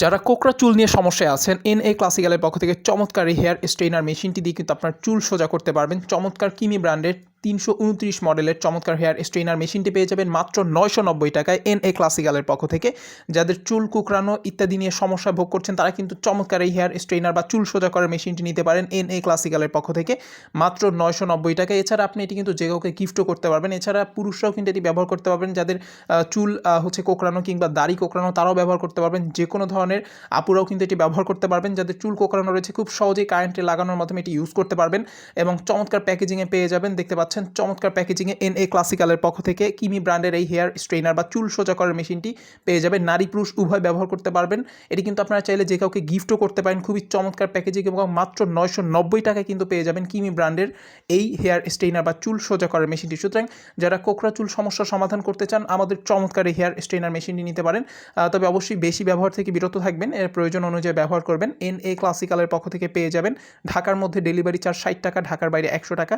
যারা কোকরা চুল নিয়ে সমস্যায় আছেন এন এ ক্লাসিক্যালের পক্ষ থেকে চমৎকার এই হেয়ার স্ট্রেইনার মেশিনটি দিয়ে কিন্তু আপনার চুল সোজা করতে পারবেন। চমৎকার কিমি ব্র্যান্ডের তিনশো উনত্রিশ মডেলের চমৎকার হেয়ার স্ট্রেনার মেশিনটি পেয়ে যাবেন মাত্র নয়শো নব্বই টাকায় এন এ ক্লাসিক্যালের পক্ষ থেকে। যাদের চুল কুকরানো ইত্যাদি নিয়ে সমস্যা ভোগ করছেন, তারা কিন্তু চমৎকার এই হেয়ার স্ট্রেনার বা চুল সোজা করার মেশিনটি নিতে পারেন এন এ ক্লাসিক্যালের পক্ষ থেকে। মাত্র নয়শো নব্বই টাকা এছাড়া আপনি এটি কিন্তু যে কাউকে গিফটও করতে পারবেন। এছাড়া পুরুষরাও কিন্তু এটি ব্যবহার করতে পারবেন। যাদের চুল হচ্ছে কোকড়ানো কিংবা দাড়ি কোকড়ানো, তারাও ব্যবহার করতে পারবেন। যে কোনো ধরনের আপুরাও কিন্তু এটি ব্যবহার করতে পারবেন। যাদের চুল কোকড়ানো রয়েছে, খুব সহজেই কারেন্টে লাগানোর মাধ্যমে এটি ইউজ করতে পারবেন এবং চমৎকার প্যাকেজিংয়ে পেয়ে যাবেন। দেখতে পাচ্ছেন চমৎকার প্যাকেজিংয়ে এন এ ক্লাসিক্যালের পক্ষ থেকে। কিমি ব্র্যান্ডের এই হেয়ার স্ট্রেনার বা চুল সোজা করার মেশিনটি পেয়ে যাবেন। নারী পুরুষ উভয় ব্যবহার করতে পারবেন। এটি কিন্তু আপনারা চাইলে যে কাউকে গিফটও করতে পারেন। খুবই চমৎকার প্যাকেজিং এবং মাত্র নয়শো নব্বই টাকায় কিন্তু পেয়ে যাবেন কিমি ব্র্যান্ডের এই হেয়ার স্ট্রেনার বা চুল সোজা করার মেশিনটি। সুতরাং যারা কোকরা চুল সমস্যার সমাধান করতে চান, আমাদের চমৎকার এই হেয়ার স্ট্রেনার মেশিনটি নিতে পারেন। তবে অবশ্যই বেশি ব্যবহার থেকে বিরত থাকবেন। এর প্রয়োজন অনুযায়ী ব্যবহার করবেন। এন এ ক্লাসিক্যালের পক্ষ থেকে পেয়ে যাবেন। ঢাকার মধ্যে ডেলিভারি চার্জ ষাট টাকা, ঢাকার বাইরে একশো টাকা।